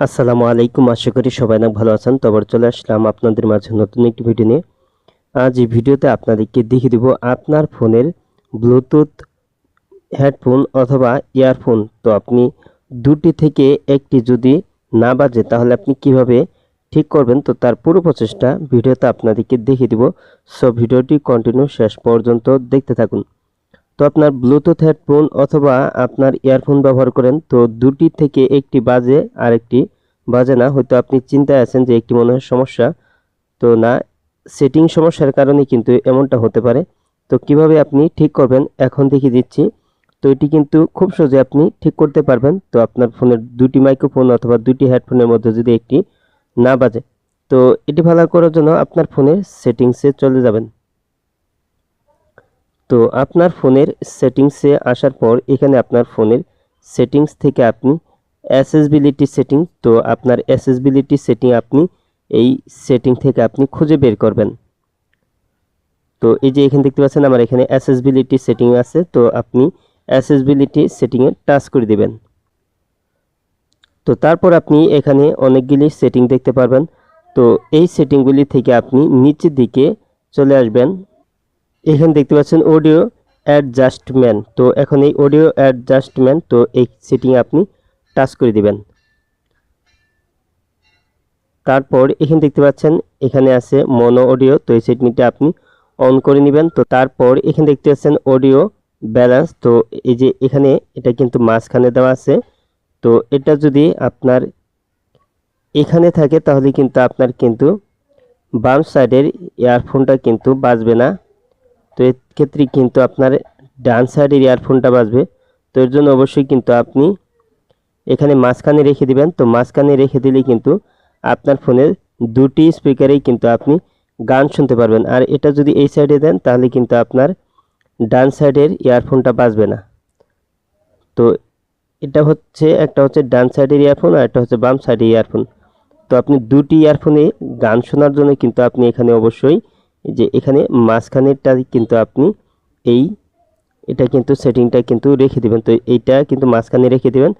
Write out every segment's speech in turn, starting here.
আসসালামু আলাইকুম, আশা করি সবাই অনেক ভালো আছেন। তো আবার চলে আসলাম আপনাদের মাঝে নতুন একটি ভিডিও নিয়ে। আজ এই ভিডিওতে আপনাদেরকে দেখিয়ে দিব আপনার ফোনের ব্লুটুথ হেডফোন অথবা ইয়ারফোন তো আপনি দুটি থেকে একটি যদি না বাজে, তাহলে আপনি কীভাবে ঠিক করবেন? তো তার পুরো প্রচেষ্টা ভিডিওতে আপনাদেরকে দেখিয়ে দিব। সো ভিডিওটি কন্টিনিউ শেষ পর্যন্ত দেখতে থাকুন। তো আপনার ব্লুটুথ হেডফোন অথবা আপনার ইয়ারফোন ব্যবহার করেন, তো দুটি থেকে একটি বাজে আর একটি বাজে না। হয়তো আপনি চিন্তায় আছেন যে একটি মনে হয় সমস্যা। তো না সেটিং সমস্যার কারণে কিন্তু এমনটা হতে পারে। তো কীভাবে আপনি ঠিক করবেন, এখন দেখিয়ে দিচ্ছি। তো এটি কিন্তু খুব সহজে আপনি ঠিক করতে পারবেন। তো আপনার ফোনের দুটি মাইক্রোফোন অথবা দুটি হেডফোনের মধ্যে যদি একটি না বাজে, তো এটি ভালো করার জন্য আপনার ফোনের সেটিংসে চলে যাবেন। তো আপনার ফোনের সেটিংসে আসার পর এখানে আপনার ফোনের সেটিংস থেকে আপনি অ্যাসেসবিলিটি সেটিং, তো আপনার অ্যাসেসবিলিটি সেটিং আপনি এই সেটিং থেকে আপনি খুঁজে বের করবেন। তো এই যে এখানে দেখতে পাচ্ছেন আমার এখানে অ্যাসেসবিলিটি সেটিং আছে, তো আপনি অ্যাসেসবিলিটি সেটিংয়ে টাচ করে দিবেন। তো তারপর আপনি এখানে অনেকগুলি সেটিং দেখতে পারবেন। তো এই সেটিংগুলি থেকে আপনি নিচের দিকে চলে আসবেন এখানে দেখতে পাচ্ছেন অডিও অ্যাডজাস্টমেন্ট তো এখন এই অডিও অ্যাডজাস্টমেন্ট তো এই সেটিং আপনি টাচ করে দিবেন। তারপর এখানে দেখতে পাচ্ছেন, এখানে আছে মনো অডিও তো এই সেটিংটা আপনি অন করে নেবেন। তো তারপর এখানে দেখতে পাচ্ছেন অডিও ব্যালেন্স তো এই যে এখানে এটা কিন্তু মাঝখানে দেওয়া আছে। তো এটা যদি আপনার এখানে থাকে, তাহলে কিন্তু আপনার কিন্তু বাম সাইডের ইয়ারফোনটা কিন্তু বাজবে না। তো এক্ষেত্রে কিন্তু আপনার ডান সাইডের ইয়ারফোনটা বাজবে। তো এর জন্য অবশ্যই কিন্তু আপনি এখানে মাঝখানে রেখে দিবেন। তো মাঝখানে রেখে দিলে কিন্তু আপনার ফোনের দুটি স্পিকারেই কিন্তু আপনি গান শুনতে পারবেন। আর এটা যদি এই সাইডে দেন, তাহলে কিন্তু আপনার ডান সাইডের ইয়ারফোনটা বাজবে না। তো এটা হচ্ছে, একটা হচ্ছে ডান সাইডের ইয়ারফোন আর একটা হচ্ছে বাম সাইডের ইয়ারফোন তো আপনি দুটি ইয়ারফোনে গান শোনার জন্য কিন্তু আপনি এখানে অবশ্যই যে এখানে মাঝখানেরটা কিন্তু আপনি এই, এটা কিন্তু সেটিংটা কিন্তু রেখে দেবেন। তো এইটা কিন্তু মাঝখানে রেখে দেবেন।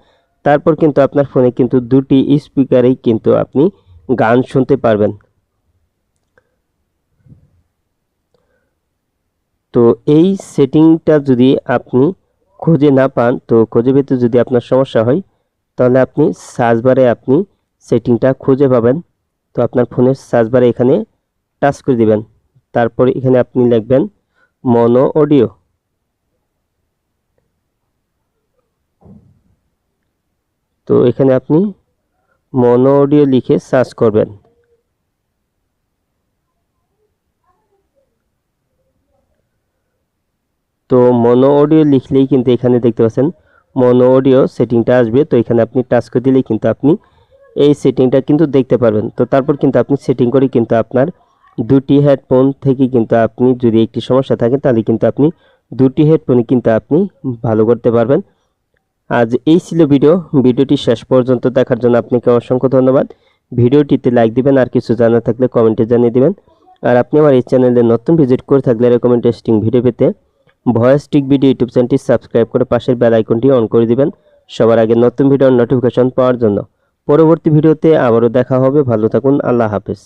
তারপর কিন্তু আপনার ফোনে কিন্তু দুটি স্পিকারেই কিন্তু আপনি গান শুনতে পারবেন। তো এই সেটিংটা যদি আপনি খুঁজে না পান, তো খুঁজে পেতে যদি আপনার সমস্যা হয়, তাহলে আপনি সার্চ বারে আপনি সেটিংটা খুঁজে পাবেন। তো আপনার ফোনের সার্চ বারে এখানে টাচ করে দিবেন। তারপর এখানে আপনি লিখবেন মনো অডিও। তো এখানে আপনি মনো অডিও লিখে সার্চ করবেন। তো মনো অডিও লিখলেই কিন্তু এখানে দেখতে পাচ্ছেন মনো অডিও সেটিংটা আসবে। তো এখানে আপনি টাচ করে দিলেই কিন্তু আপনি এই সেটিংটা কিন্তু দেখতে পারবেন। তো তারপর কিন্তু আপনি সেটিং করে কিন্তু আপনার দুটি হেডফোন থেকে কিন্তু আপনি যদি একটি সমস্যা থাকে, তাহলে কিন্তু আপনি দুটি হেডফোনে কিন্তু আপনি ভালো করতে পারবেন। আজ এই ছিল ভিডিও ভিডিওটি শেষ পর্যন্ত দেখার জন্য আপনাকে অসংখ্য ধন্যবাদ। ভিডিওটিতে লাইক দিবেন আর কিছু জানা থাকলে কমেন্টে জানিয়ে দিবেন। আর আপনি আমার এই চ্যানেলে নতুন ভিজিট করে থাকলে এরকম ইন্টারেস্টিং ভিডিও পেতে ভয়েস টিক ভিডিও ইউটিউব চ্যানেলটি সাবস্ক্রাইব করে পাশের বেল আইকনটি অন করে দিবেন সবার আগে নতুন ভিডিওর নোটিফিকেশন পাওয়ার জন্য। পরবর্তী ভিডিওতে আবারও দেখা হবে। ভালো থাকুন। আল্লাহ হাফেজ।